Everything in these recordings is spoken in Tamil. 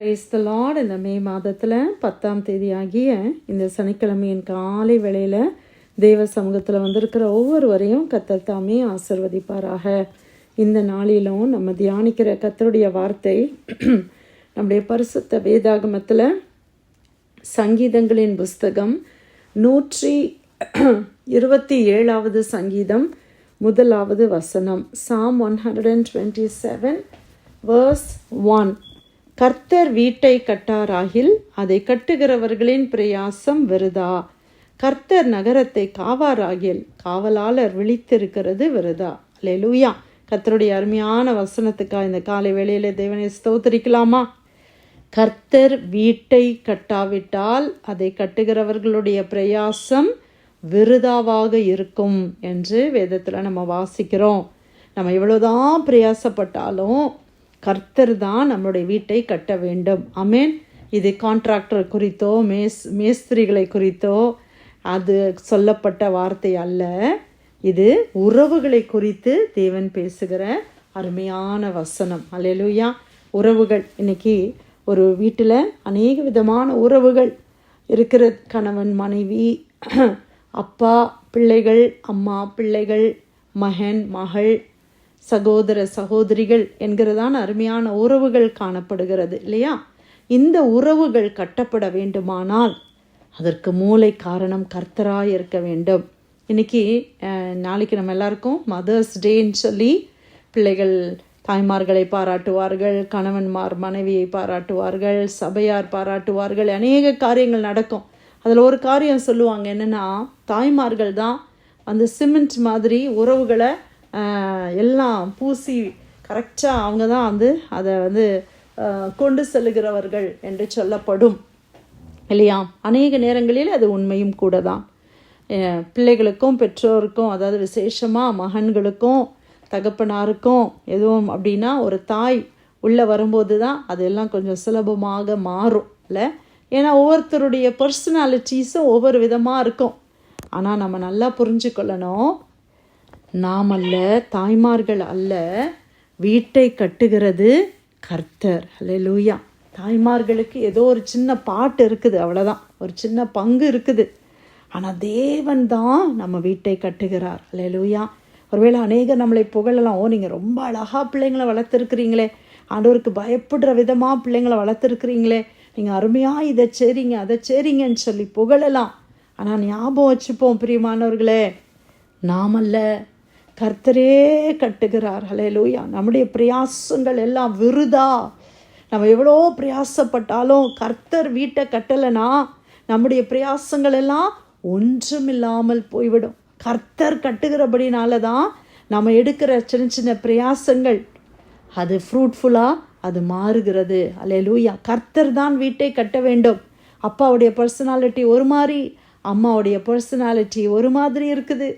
Praise இந்த மே மாதத்தில் பத்தாம் தேதி ஆகிய இந்த சனிக்கிழமையின் காலை வேளையில் தேவ சமூகத்தில் வந்திருக்கிற ஒவ்வொருவரையும் கத்தர் தாமே ஆசிர்வதிப்பாராக. இந்த நாளிலும் நம்ம தியானிக்கிற கத்தருடைய வார்த்தை நம்முடைய பரிசுத்த வேதாகமத்தில் சங்கீதங்களின் புஸ்தகம் நூற்றி இருபத்தி ஏழாவது சங்கீதம் முதலாவது வசனம். Psalm one hundred and twenty seven verse one கர்த்தர் வீட்டை கட்டாராகில் அதை கட்டுகிறவர்களின் பிரயாசம் விருதா கர்த்தர் நகரத்தை காவாராகில் காவலாளர் விழித்திருக்கிறது விருதா லெலுயா கர்த்தருடைய அருமையான வசனத்துக்காக இந்த காலை வேளையில் தேவனை ஸ்தோத்தரிக்கலாமா? கர்த்தர் வீட்டை கட்டாவிட்டால் அதை கட்டுகிறவர்களுடைய பிரயாசம் விருதாவாக இருக்கும் என்று வேதத்தில் நம்ம வாசிக்கிறோம். நம்ம எவ்வளோதான் பிரயாசப்பட்டாலும் கர்த்தர் தான் நம்மளுடைய வீட்டை கட்ட வேண்டும். அமேன் இது கான்ட்ராக்டர் குறித்தோ மேஸ் மேஸ்திரிகளை குறித்தோ அது சொல்லப்பட்ட வார்த்தை அல்ல. இது உறவுகளை குறித்து தேவன் பேசுகிற அருமையான வசனம். அல்லேலூயா. உறவுகள். இன்னைக்கு ஒரு வீட்டில் அநேக விதமான உறவுகள் இருக்கிற கணவன் மனைவி அப்பா பிள்ளைகள் அம்மா பிள்ளைகள் மகன் மகள் சகோதர சகோதரிகள் என்கிறதான அருமையான உறவுகள் காணப்படுகிறது இல்லையா? இந்த உறவுகள் கட்டப்பட வேண்டுமானால் அதற்கு மூளை காரணம் கர்த்தராக இருக்க வேண்டும். இன்னைக்கு நாளைக்கு நம்ம எல்லாருக்கும் மதர்ஸ் டேன்னு சொல்லி பிள்ளைகள் தாய்மார்களை பாராட்டுவார்கள் கணவன்மார் மனைவியை பாராட்டுவார்கள் சபையார் பாராட்டுவார்கள் அநேக காரியங்கள் நடக்கும். அதில் ஒரு காரியம் சொல்லுவாங்க என்னென்னா தாய்மார்கள் தான் அந்த சிமெண்ட் மாதிரி உறவுகளை எல்லாம் பூசி கரெக்டாக அவங்க தான் வந்து அதை வந்து கொண்டு செல்லுகிறவர்கள் என்று சொல்லப்படும். இல்லையா? அநேக நேரங்களில் அது உண்மையும் கூட தான். பிள்ளைகளுக்கும் பெற்றோருக்கும் அதாவது விசேஷமாக மகன்களுக்கும் தகப்பனாருக்கும் எதுவும் அப்படின்னா ஒரு தாய் உள்ளே வரும்போது தான் அதெல்லாம் கொஞ்சம் சுலபமாக மாறும் இல்லை? ஏன்னா ஒவ்வொருத்தருடைய பர்சனாலிட்டிஸும் ஒவ்வொரு விதமாக இருக்கும். ஆனால் நம்ம நல்லா புரிஞ்சுக்கொள்ளணும். நாம் அல்ல தாய்மார்கள் அல்ல வீட்டை கட்டுகிறது கர்த்தர். அல்லேலூயா தாய்மார்களுக்கு ஏதோ ஒரு சின்ன பாட்டு இருக்குது அவ்வளோதான் ஒரு சின்ன பங்கு இருக்குது. ஆனால் தேவன் தான் நம்ம வீட்டை கட்டுகிறார். அல்லேலூயா ஒருவேளை அநேகர் நம்மளை புகழலாம். ஓ நீங்கள் ரொம்ப அழகாக பிள்ளைங்களை வளர்த்துருக்குறீங்களே. ஆண்டவருக்கு பயப்படுற விதமாக பிள்ளைங்களை வளர்த்துருக்குறீங்களே. நீங்கள் அருமையாக இதை சரிங்க அதை சரிங்கன்னு சொல்லி புகழலாம். ஆனால் ஞாபகம் வச்சுப்போம் பிரியமானவர்களே. நாமல்ல கர்த்தரே கட்டுகிறார். ஹalleluya நம்முடைய பிரயாசங்கள் எல்லாம் விருதா? நம்ம எவ்வளோ பிரயாசப்பட்டாலும் கர்த்தர் வீட்டை கட்டலைனா நம்முடைய பிரயாசங்கள் எல்லாம் ஒன்றுமில்லாமல் போய்விடும். கர்த்தர் கட்டுகிறபடினால தான் நம்ம எடுக்கிற சின்ன சின்ன பிரயாசங்கள் அது ஃப்ரூட்ஃபுல்லாக அது மாறுகிறது. அல்லேலூயா கர்த்தர் தான் வீட்டை கட்ட வேண்டும். அப்பாவுடைய பர்சனாலிட்டி ஒரு மாதிரி அம்மாவுடைய பர்சனாலிட்டி ஒரு மாதிரி இருக்குது.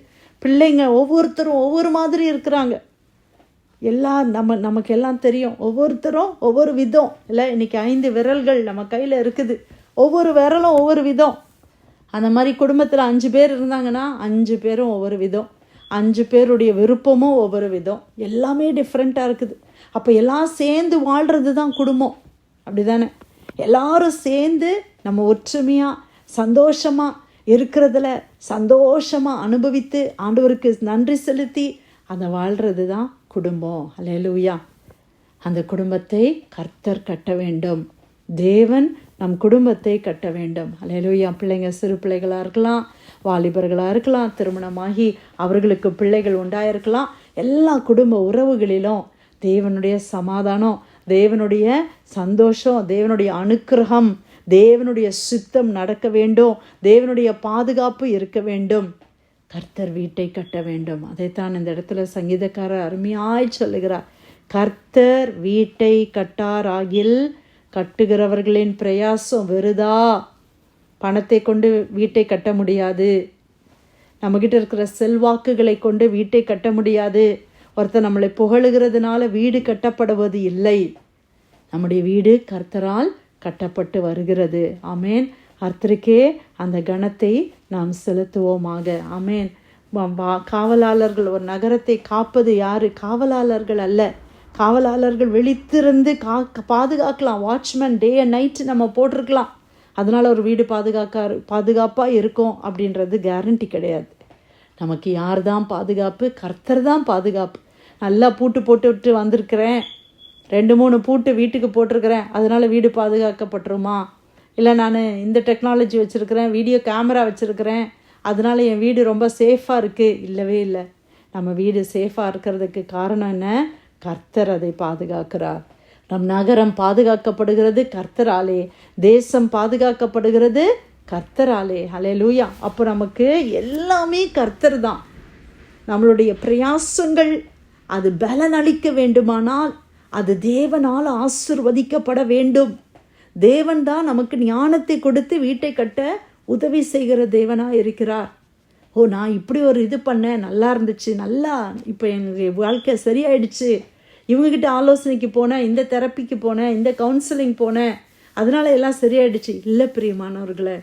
பிள்ளைங்க ஒவ்வொருத்தரும் ஒவ்வொரு மாதிரி இருக்கிறாங்க. எல்லாம் நம்ம நமக்கு எல்லாம் தெரியும். ஒவ்வொருத்தரும் ஒவ்வொரு விதம். இல்லை இன்றைக்கி ஐந்து விரல்கள் நம்ம கையில் இருக்குது. ஒவ்வொரு விரலும் ஒவ்வொரு விதம். அந்த மாதிரி குடும்பத்தில் அஞ்சு பேர் இருந்தாங்கன்னா அஞ்சு பேரும் ஒவ்வொரு விதம். அஞ்சு பேருடைய விருப்பமும் ஒவ்வொரு விதம். எல்லாமே டிஃப்ரெண்ட்டாக இருக்குது. அப்போ எல்லாம் சேர்ந்து வாழ்கிறது தான் குடும்பம். அப்படி தானே எல்லாரும் சேர்ந்து நம்ம ஒற்றுமையாக சந்தோஷமாக இருக்கிறதுல சந்தோஷமாக அனுபவித்து ஆண்டவருக்கு நன்றி செலுத்தி அதை வாழ்கிறது தான் குடும்பம். அலையலூயா அந்த குடும்பத்தை கர்த்தர் கட்ட வேண்டும். தேவன் நம் குடும்பத்தை கட்ட வேண்டும். அலையலூயா பிள்ளைங்க சிறு பிள்ளைகளாக இருக்கலாம் வாலிபர்களாக இருக்கலாம் திருமணமாகி அவர்களுக்கு பிள்ளைகள் உண்டாயிருக்கலாம். எல்லா குடும்ப உறவுகளிலும் தேவனுடைய சமாதானம் தேவனுடைய சந்தோஷம் தேவனுடைய அனுக்கிரகம் தேவனுடைய சித்தம் நடக்க வேண்டும். தேவனுடைய பாதுகாப்பு இருக்க வேண்டும். கர்த்தர் வீட்டை கட்ட வேண்டும். அதைத்தான் இந்த இடத்துல சங்கீதக்காரர் அருமையாய் சொல்லுகிறார். கர்த்தர் வீட்டை கட்டாராகில் கட்டுகிறவர்களின் பிரயாசம் வெறுதா? பணத்தை கொண்டு வீட்டை கட்ட முடியாது. நம்மக்கிட்ட இருக்கிற செல்வாக்குகளை கொண்டு வீட்டை கட்ட முடியாது. ஒருத்தர் நம்மளை புகழுகிறதுனால வீடு கட்டப்படுவது இல்லை. நம்முடைய வீடு கர்த்தரால் கட்டப்பட்டு வருகிறது. அமேன் கர்த்தருக்கே அந்த கணத்தை நாம் செலுத்துவோமாக. அமேன் காவலாளர்கள் ஒரு நகரத்தை காப்பது யாரு? காவலாளர்கள் அல்ல. காவலாளர்கள் வெளித்திருந்து கா பாதுகாக்கலாம். வாட்ச்மேன் டே அண்ட் நைட் நம்ம போட்டிருக்கலாம். அதனால் ஒரு வீடு பாதுகாக்க பாதுகாப்பாக இருக்கும் அப்படின்றது கேரண்டி கிடையாது. நமக்கு யார் தான் பாதுகாப்பு? கர்த்தர் தான் பாதுகாப்பு. நல்லா பூட்டு போட்டு விட்டு வந்திருக்கிறேன். ரெண்டு மூணு பூட்டு வீட்டுக்கு போட்டிருக்கிறேன். அதனால் வீடு பாதுகாக்கப்பட்டுருமா? இல்லை நான் இந்த டெக்னாலஜி வச்சுருக்கிறேன் வீடியோ கேமரா வச்சுருக்கிறேன். அதனால் என் வீடு ரொம்ப சேஃபாக இருக்குது இல்லவே இல்லை. நம்ம வீடு சேஃபாக இருக்கிறதுக்கு காரணம் என்ன? கர்த்தர் அதை பாதுகாக்கிறார். நம் நகரம் பாதுகாக்கப்படுகிறது கர்த்தராலே. தேசம் பாதுகாக்கப்படுகிறது கர்த்தராலே. ஹலே லூயா அப்போ நமக்கு எல்லாமே கர்த்தர் தான் நம்மளுடைய பிரயாசங்கள் அது பலனளிக்க வேண்டுமானால் அது தேவனால் ஆசிர்வதிக்கப்பட வேண்டும். தேவன் தான் நமக்கு ஞானத்தை கொடுத்து வீட்டை கட்ட உதவி செய்கிற தேவனாக இருக்கிறார். ஓ நான் இப்படி ஒரு இது பண்ணேன் நல்லா இருந்துச்சு நல்லா இப்போ எங்கள் வாழ்க்கை சரியாயிடுச்சு. இவங்ககிட்ட ஆலோசனைக்கு போனேன் இந்த தெரப்பிக்கு போனேன் இந்த கவுன்சிலிங் போனேன். அதனால எல்லாம் சரியாயிடுச்சு. இல்லை பிரியமானவர்களே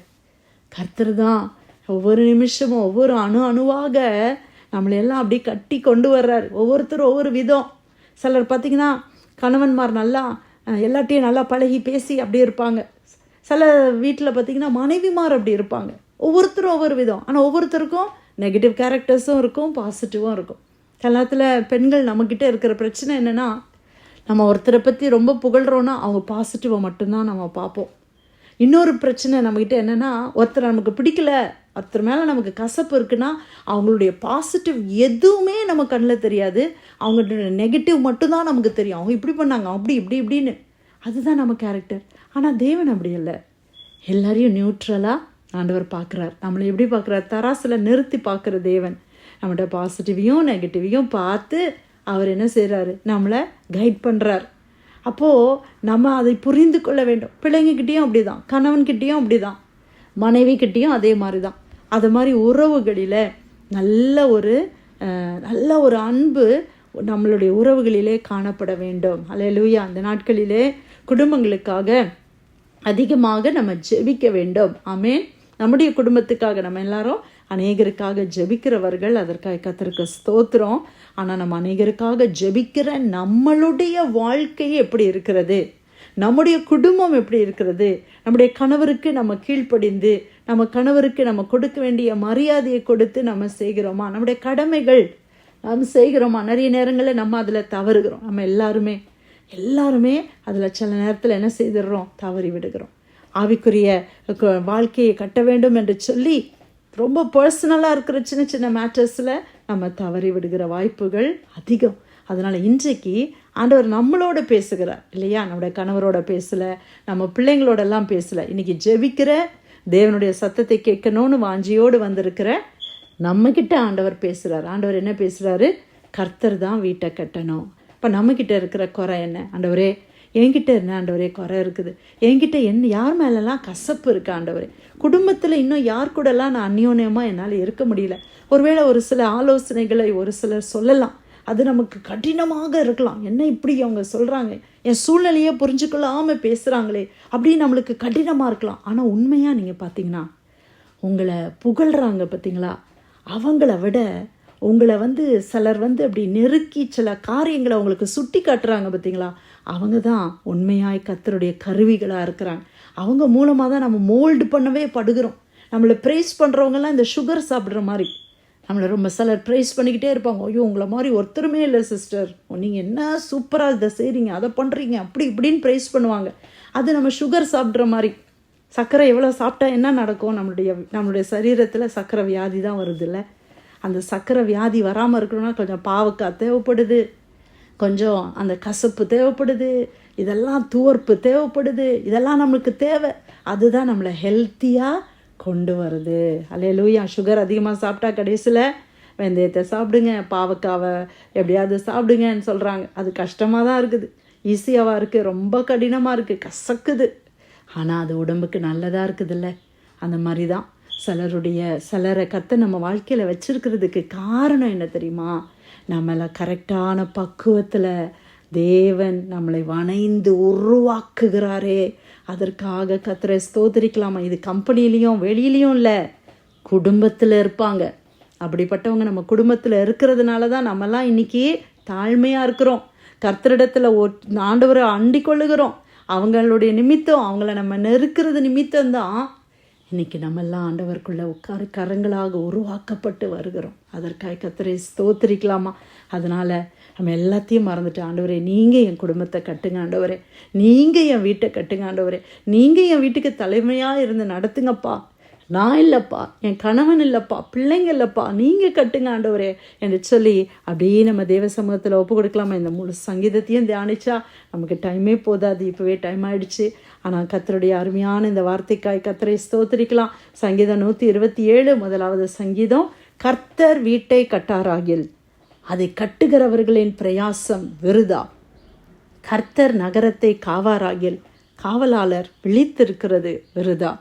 கர்த்தர் தான் ஒவ்வொரு நிமிஷமும் ஒவ்வொரு அணு அணுவாக நம்மளையெல்லாம் அப்படி கட்டி கொண்டு வர்றார். ஒவ்வொருத்தரும் ஒவ்வொரு விதம். சிலர் பார்த்திங்கன்னா கணவன்மார் நல்லா எல்லாட்டையும் நல்லா பழகி பேசி அப்படி இருப்பாங்க. சில வீட்டில் பார்த்திங்கன்னா மனைவிமார் அப்படி இருப்பாங்க. ஒவ்வொருத்தரும் ஒவ்வொரு விதம். ஆனால் ஒவ்வொருத்தருக்கும் நெகட்டிவ் கேரக்டர்ஸும் இருக்கும் பாசிட்டிவும் இருக்கும். சில பெண்கள் நம்மக்கிட்ட இருக்கிற பிரச்சனை என்னென்னா நம்ம ஒருத்தரை பற்றி ரொம்ப புகழ்கிறோன்னா அவங்க பாசிட்டிவை மட்டும்தான் நம்ம பார்ப்போம். இன்னொரு பிரச்சனை நம்மக்கிட்ட என்னென்னா ஒருத்தர் நமக்கு பிடிக்கல ஒருத்தர் மேலே நமக்கு கசப்பு இருக்குன்னா அவங்களுடைய பாசிட்டிவ் எதுவுமே நம்ம கண்ணில் தெரியாது. அவங்களுடைய நெகட்டிவ் மட்டும்தான் நமக்கு தெரியும். அவங்க இப்படி பண்ணாங்க அப்படி இப்படி இப்படின்னு. அதுதான் நம்ம கேரக்டர் ஆனால் தேவன் அப்படி இல்லை. எல்லாரையும் நியூட்ரலாக ஆண்டவர் பார்க்குறார். நம்மளை எப்படி பார்க்குறார்? தராசில் நிறுத்தி பார்க்குற தேவன். நம்மளோட பாசிட்டிவையும் நெகட்டிவையும் பார்த்து அவர் என்ன செய்கிறாரு நம்மளை கைட் பண்ணுறார் அப்போது நம்ம அதை புரிந்து கொள்ள வேண்டும். பிள்ளைங்கக்கிட்டேயும் அப்படி தான் கணவன்கிட்டேயும் அப்படி தான் மனைவிக்கிட்டேயும் அதே மாதிரி தான் அது மாதிரி உறவுகளில் நல்ல ஒரு நல்ல ஒரு அன்பு நம்மளுடைய உறவுகளிலே காணப்பட வேண்டும். அலையலூயா அந்த நாட்களிலே குடும்பங்களுக்காக அதிகமாக நம்ம ஜெபிக்க வேண்டும். ஆமேன் நம்முடைய குடும்பத்துக்காக நம்ம எல்லாரும் அநேகருக்காக ஜெபிக்கிறவர்கள் அதற்காக கத்திருக்க ஸ்தோத்திரம். ஆனால் நம்ம அநேகருக்காக ஜெபிக்கிற நம்மளுடைய வாழ்க்கை எப்படி இருக்கிறது? நம்முடைய குடும்பம் எப்படி இருக்கிறது? நம்முடைய கணவருக்கு நம்ம கீழ்ப்படிந்து நம்ம கணவருக்கு நம்ம கொடுக்க வேண்டிய மரியாதையை கொடுத்து நம்ம செய்கிறோமா? நம்முடைய கடமைகள் நம்ம செய்கிறோமா? நிறைய நேரங்களில் நம்ம அதில் தவறுகிறோம். நம்ம எல்லாருமே எல்லாருமே அதில் சில நேரத்தில் என்ன செய்திடுறோம்? தவறி விடுகிறோம். ஆவிக்குரிய வாழ்க்கையை கட்ட வேண்டும் என்று சொல்லி ரொம்ப பர்சனலாக இருக்கிற சின்ன சின்ன மேட்டர்ஸில் நம்ம தவறி விடுகிற வாய்ப்புகள் அதிகம். அதனால் இன்றைக்கு ஆண்டவர் நம்மளோட பேசுகிறார் இல்லையா? நம்முடைய கணவரோட பேசலை நம்ம பிள்ளைங்களோடெல்லாம் பேசலை. இன்றைக்கி ஜெபிக்கிற தேவனுடைய சத்தத்தை கேட்கணும்னு வாஞ்சியோடு வந்திருக்கிற நம்மக்கிட்ட ஆண்டவர் பேசுகிறார் ஆண்டவர் என்ன பேசுகிறாரு கர்த்தர் தான் வீட்டை கட்டணும். இப்போ நம்மக்கிட்ட இருக்கிற குறை என்ன? ஆண்டவரே என்கிட்ட என்ன ஆண்டவரே குறை இருக்குது? என்கிட்ட என்ன யார் மேலெல்லாம் கசப்பு இருக்கு ஆண்டவரே? குடும்பத்தில் இன்னும் யார் கூடலாம் நான் அந்யோன்யமாக என்னால் இருக்க முடியல. ஒருவேளை ஒரு சில ஆலோசனைகளை ஒரு சிலர் சொல்லலாம். அது நமக்கு கடினமாக இருக்கலாம். என்ன இப்படி அவங்க சொல்கிறாங்க என் சூழ்நிலையை புரிஞ்சுக்கொள்ளாமல் பேசுகிறாங்களே அப்படின்னு நம்மளுக்கு கடினமாக இருக்கலாம். ஆனால் உண்மையாக நீங்கள் பார்த்தீங்கன்னா உங்களை புகழ்கிறாங்க பார்த்தீங்களா அவங்கள விட உங்களை வந்து சிலர் வந்து அப்படி நெருக்கி சில காரியங்களை அவங்களுக்கு சுட்டி காட்டுறாங்க பார்த்தீங்களா அவங்க தான் உண்மையாய் கத்தருடைய கருவிகளாக இருக்கிறாங்க. அவங்க மூலமாக தான் நம்ம மோல்டு பண்ணவே படுகிறோம். நம்மளை ப்ரைஸ் பண்ணுறவங்கெல்லாம் இந்த சுகர் சாப்பிட்ற மாதிரி. நம்மளை ரொம்ப சிலர் ப்ரைஸ் பண்ணிக்கிட்டே இருப்பாங்க. ஐயோ உங்களை மாதிரி ஒருத்தருமே இல்லை சிஸ்டர் நீங்கள் என்ன சூப்பராக இதை செய்கிறீங்க அதை பண்ணுறீங்க அப்படி இப்படின்னு ப்ரைஸ் பண்ணுவாங்க. அது நம்ம சுகர் சாப்பிட்ற மாதிரி. சர்க்கரை எவ்வளோ சாப்பிட்டா என்ன நடக்கும்? நம்மளுடைய நம்மளுடைய சரீரத்தில் சர்க்கரை வியாதி தான் வருது இல்லை அந்த சர்க்கரை வியாதி வராமல் இருக்கணும்னா கொஞ்சம் பாவக்காய் தேவைப்படுது. கொஞ்சம் அந்த கசப்பு தேவைப்படுது. இதெல்லாம் துவர்ப்பு தேவைப்படுது. இதெல்லாம் நம்மளுக்கு தேவை. அதுதான் நம்மளை ஹெல்த்தியாக கொண்டு வருது அல்லே லூயா சுகர் அதிகமாக சாப்பிட்டா கடைசியில் வெந்தயத்தை சாப்பிடுங்க பாவக்காவை எப்படியாவது சாப்பிடுங்கன்னு சொல்கிறாங்க அது கஷ்டமாக தான் இருக்குது. ஈஸியாவாக இருக்குது ரொம்ப கடினமாக இருக்குது கசக்குது. ஆனால் அது உடம்புக்கு நல்லதாக இருக்குதுல்ல. அந்த மாதிரி தான் சிலருடைய சிலரை கற்று நம்ம வாழ்க்கையில் வச்சுருக்கிறதுக்கு காரணம் என்ன தெரியுமா? நம்மளை கரெக்டான பக்குவத்தில் தேவன் நம்மளை வணைந்து உருவாக்குகிறாரே. அதற்காக கத்திர ஸ்தோத்தரிக்கலாமா? இது கம்பெனிலையும் வெளியிலையும் இல்லை. குடும்பத்தில் இருப்பாங்க. அப்படிப்பட்டவங்க நம்ம குடும்பத்தில் இருக்கிறதுனால தான் நம்மலாம் இன்றைக்கி தாழ்மையாக இருக்கிறோம். கர்த்தரிடத்தில் ஒ ஆண்டவரை அண்டி கொள்ளுகிறோம் அவங்களுடைய நிமித்தம் அவங்கள நம்ம நெருக்கிறது நிமித்தம்தான் இன்னைக்கு நம்மெல்லாம் ஆண்டவருக்குள்ளே உட்கார கரங்களாக உருவாக்கப்பட்டு வருகிறோம். அதற்காக கத்திரை ஸ்தோத்திரிக்கலாமா? அதனால் நம்ம எல்லாத்தையும் மறந்துட்டு ஆண்டவரே நீங்கள் என் குடும்பத்தை கட்டுங்க ஆண்டவரே. நீங்கள் என் வீட்டை கட்டுங்க ஆண்டவரே. நீங்கள் என் வீட்டுக்கு தலைமையாக இருந்து நடத்துங்கப்பா. நான் இல்லைப்பா என் கணவன் இல்லைப்பா பிள்ளைங்க இல்லைப்பா. நீங்கள் கட்டுங்க ஆண்டவரே. என்று சொல்லி அப்படியே நம்ம தேவ சமூகத்தில் ஒப்பு கொடுக்கலாமா? இந்த முழு சங்கீதத்தையும் தியானிச்சா நமக்கு டைமே போதாது. இப்போவே டைம் ஆயிடுச்சு. ஆனால் கத்தருடைய அருமையான இந்த வார்த்தைக்காய் கத்தரை ஸ்தோத்திரிக்கலாம். சங்கீதம் நூற்றி இருபத்தி ஏழு முதலாவது சங்கீதம் கர்த்தர் வீட்டை கட்டாராகில். அதை கட்டுகிறவர்களின் பிரயாசம் விருதா கர்த்தர் நகரத்தை காவாராகில் காவலாளர் விழித்திருக்கிறது விருதா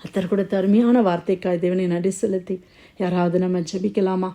கர்த்தர் கொடுத்த அருமையான வார்த்தைக்காய் தேவனை நடி செலுத்தி யாராவது நம்ம ஜெபிக்கலாமா?